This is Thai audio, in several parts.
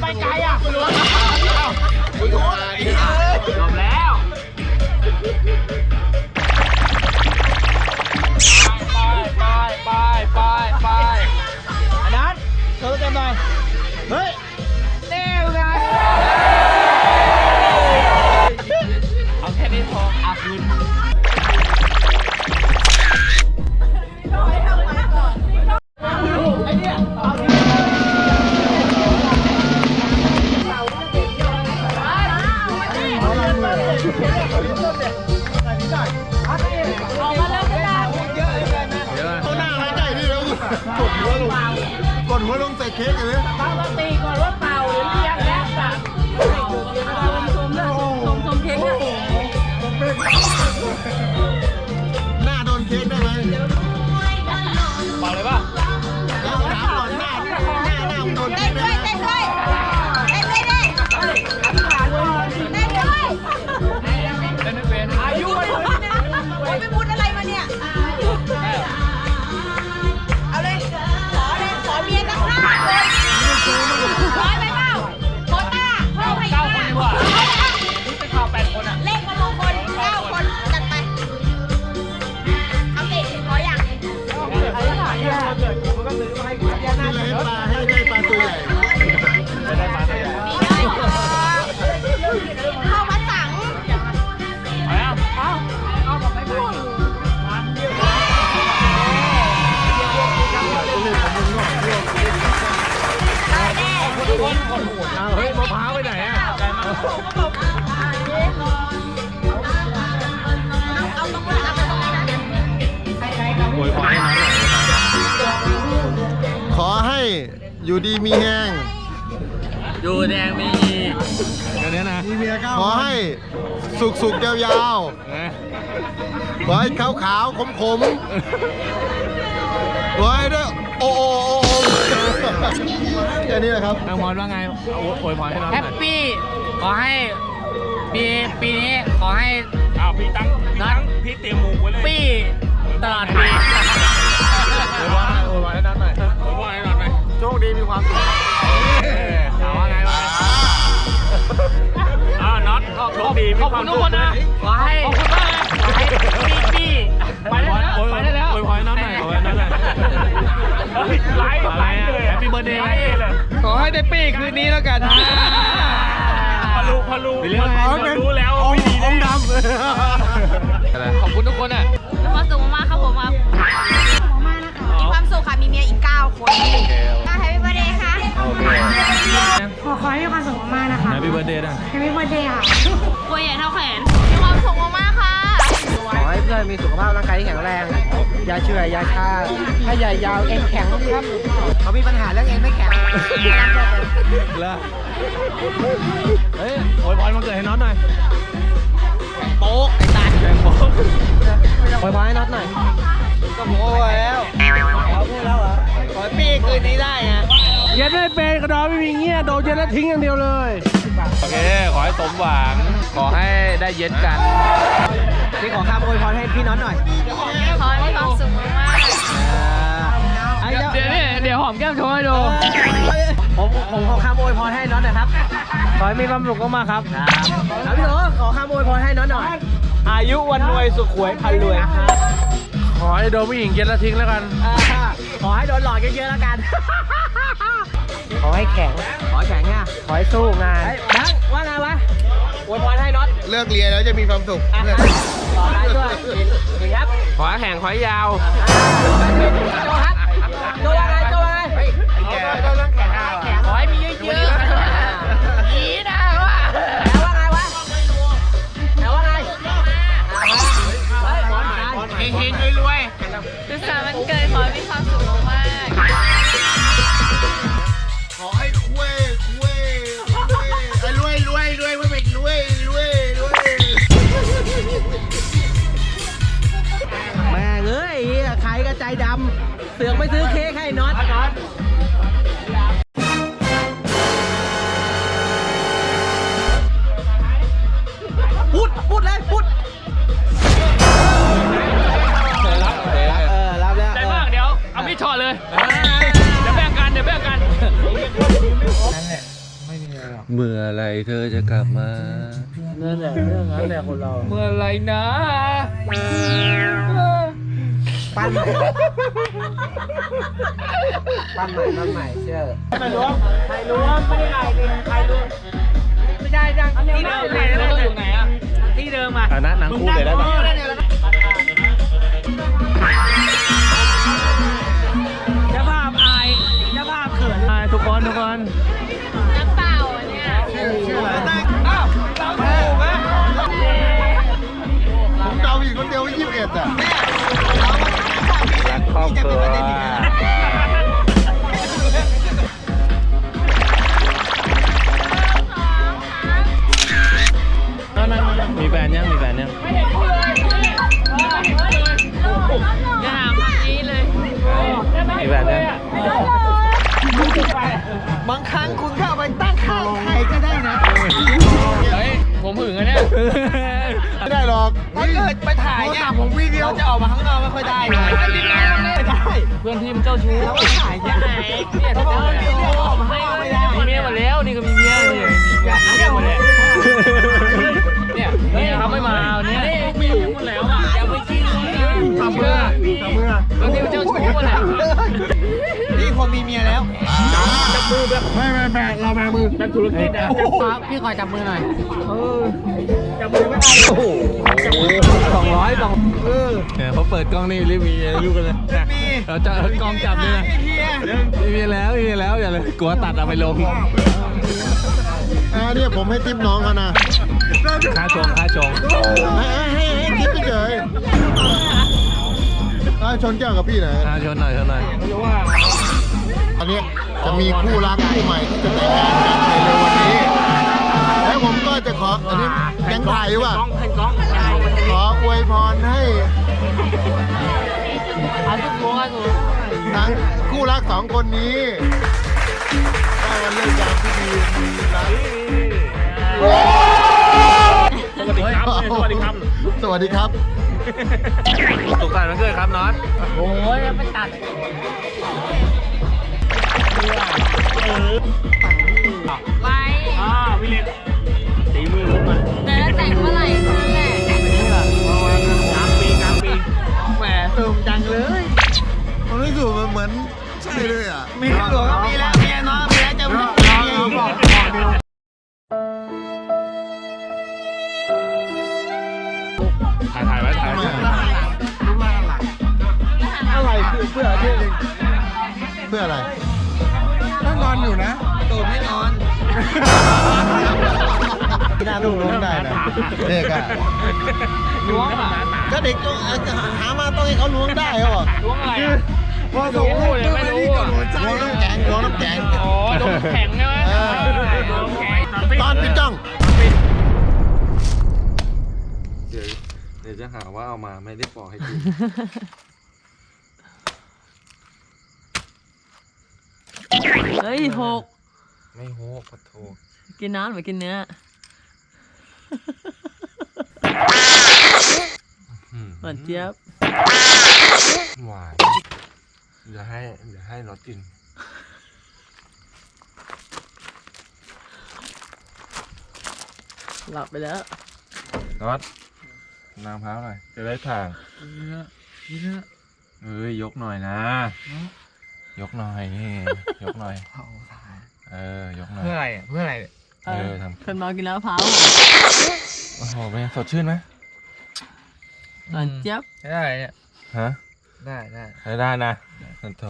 ไปไกลอะ จบแล้ว มาลงใส่เค้กเลยปกติก่อนว่า อยู่ดีมีแห้ง อยู่แดงมีแค่นี้นะขอให้สุกสุกๆยาวๆขอให้ขาวขาวๆขมขมๆขอให้ด้วยโอโอโอโอแค่นี้แหละครับ นางมอนว่าไงเอาโวยพรให้น้องแฮหปน่อยปี้ ขอให้ปีปีนี้ขอให้ อ้าวพี่ตั้งพี่ตั้งพี่เตรียมหมูไว้เลย ปี้ตลอดปี โวยพรโวยพรให้น้องหน่อย ดีมีความสุขเออเอาว่าไงว่าไงอ่าน็อตโชคดีขอบคุณทุกคนนะขอให้ขอบคุณมากขอให้ปี้ปี้ไปได้แล้วโวยพไปรได้แล้วโวยพรให้น้องหน่อยโวยพรให้น้องหน่อยไลฟ์อะไรไลฟ์อะเลยแฮปปี้เบิร์ดเดย์ไลฟ์เลยขอให้ได้ปี้คืนนี้แล้วกันพอรู้พอรู้มีเรื่องอะไรพอรู้แล้วไม่ดีองแน่ดำขอบคุณทุกคนอะมีความสุขมากๆครับผมครับมีความสุขค่ะมีเมียอีก 9 คน ขอขอให้มีความสุขมากๆนะคะ แฮปปี้เบิร์ดเดย์นะแฮปปี้เบิร์ดเดย์ค่ะ ตัวใหญ่เท่าแขน มีความสุขมากๆค่ะ ขอให้เพื่อนมีสุขภาพร่างกายที่แข็งแรง อย่าเฉื่อยอย่าชาถ้าใหญ่ยาวเอ็นแข็งครับ เขามีปัญหาเรื่องเอ็นไม่แข็ง แล้วเฮ้ยโวยพรวันเกิดให้น้องหน่อย โป๊กไอ้ตายแกงโป๊กปล่อยพอให้น็อตหน่อย ก็โม้ไว้แล้วเอาพูดแล้วเหรอ ขอให้ปี้คืนนี้ได้ไงยันได้เป็นกระดองไม่มีเงี้ยโดนยันแล้วทิ้งอย่างเดียวเลย โอเค ขอให้สมหวัง ขอให้ได้เย็ดกัน นี่ขอคำอวยพรให้พี่น็อตหน่อยขอให้มีความสุขมากไอ้เดี๋ยวเจ้านี่เดี๋ยวหอมแก้มโชว์ให้ดู ผมผมขอคำอวยพรให้น็อตหน่อยครับ ขอให้มีความสุขมากๆครับครับพี่โถขอคำอวยพรให้น็อตหน่อย อายุวันรวยสุขหวยพันรวยขอให้โดนผู้หญิงเย็นแล้วทิ้งแล้วกันอ่าขอให้โดนหลอกเยอะๆแล้วกัน ขอให้แข็ง ขอแข็งอะขอให้สู้งานแบงค์ว่าไงวะอวยพรให้น็อตเลิกเรียนแล้วจะมีความสุข อะต่อได้ด้วยดีครับขอให้แข่งขอให้ยาวโจครับโจว่าไงโจว่าไง ขอให้มีเยอะๆ สือกไม่ซื้อเค้กให้น็อตพูดพูดเลยพูดเออรับแล้วใจมากเดี๋ยว เอาพี่ช็อตเลย เดี๋ยวแบ่งกัน เดี๋ยวแบ่งกัน เมื่อไรเธอจะกลับมา นั่นแหละเรื่องนั้นแหละคนเรา เมื่อไรนะ ปั้นใหม่ปั้นใหม่ปั้นใหม่เชื่อไม่รู้ใครรู้ไม่ได้ใครเลยใครรู้ไม่ได้จังที่เดิมไหนแล้วเราอยู่ไหนอะที่เดิมอะอะนะหนังคู่เลยได้ปะเจ้าภาพอายเจ้าภาพเขินอายทุกคนทุกคนน้ำเปล่าอะเนี่ยชื่ออะไรอ้าวเราถูกไหมผมเดาอีกคนเดียวยี่สิบเอ็ดอะ รักค ถ้าเกิดไปถ่ายเนี่ยผมวิ่งเดียวเราจะออกมาข้างนอกไม่ค่อยได้ไงไม่ได้เพื่อนพี่มันเจ้าชู้เราถ่ายยังไงเนี่ยเขาบอกว่ามีเมียออกมาให้ไม่ได้มีเมียหมดแล้วนี่ก็มีเมียนี่มีเมียมีเมียหมดแล้วเนี่ยเมียเขาไม่มาวันนี้มีหมดแล้วอะอย่าไปกินทำเมื่อทำเมื่อเพื่อนพี่มันเจ้าชู้หมดแล้วนี่คนมีเมียแล้วไม่ไม่แบกเราแบกมือแบบธุรกิจอะพี่คอยจับมือหน่อย จับมือไม่ได้โอ้โหสองร้อยสองเนี่ยเขาเปิดกล้องนี่รีบมีลูกกันเลยเราจะกล้องจับเลยนะมีมีแล้วมีแล้วอย่าเลยกลัวตัดเอาไปลงอ่าเนี่ยผมให้ทิปน้องเขานะค่าชงค่าชงให้ให้ให้ทิปไปเฉยอ่าชนแก้วกับพี่หน่อยค่าชนหน่อยชนหน่อยอันนี้จะมีคู่รักคู่ใหม่ที่จะแต่งงานกันในเร็ววันนี้ องคนนี้ได้วันเลิกยามที่ดีมีรักสวัสดีครับสวัสดีครับ สวัสดีครับ สุขสันต์วันเกิดครับน็อตโอ้ยไปตัดไว้อ่าพี่เล็กตีมือขึ้นมาแต่ถ้าแต่งเมื่อไหร่เท่านั้นแหละกลางปีกลางปีแหมเติมจังเลย มันรู้สึกมันเหมือน ใช่เลยอะมีหลวงก็มีแล้วเมียน้อยมีแล้วจะไม่มีเมียอีกบอกบอกดิวถ่ายถ่ายไว้ถ่ายไว้อะไรคือเพื่อเพื่อเพื่ออะไรต้องนอนอยู่นะตูดไม่นอนหน้าลูกล้วงได้นะเด็กอะล้วงอะก็เด็กต้องหามาต้องให้เขาล้วงได้เหรอล้วงอะไร พอส่งรู้เลยไม่รู้อะล้วงน้ำแข็งล้วงน้ำแข็งอ๋อโดนแข็งใช่ไหมเออโดนแข็งตอนพี่จ้องเดี๋ยวเดี๋ยวจะหาว่าเอามาไม่ได้ปอกให้กินเฮ้ยหกไม่หกขอโทษกินน้ำหรือกินเนื้อหวานเจี๊ยบหวาน เดี๋ยวให้เดี๋ยวให้น็อตกิน หลับไปแล้วน็อตนางพร้าวหน่อย จะได้ทางเอ้ยยกหน่อยนะ ยกหน่อยนี่ ยกหน่อยเออยกหน่อย เพื่ออะไรอะเพื่ออะไรเออทำ คนเมากินแล้วมะพร้าวโอ้โหเป็นไงสดชื่นไหมหวานเจี๊ยบได้เนี่ยฮะ ได้ได้ได้นะนั่นโถ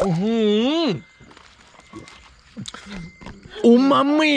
โอ้โหอูมามิ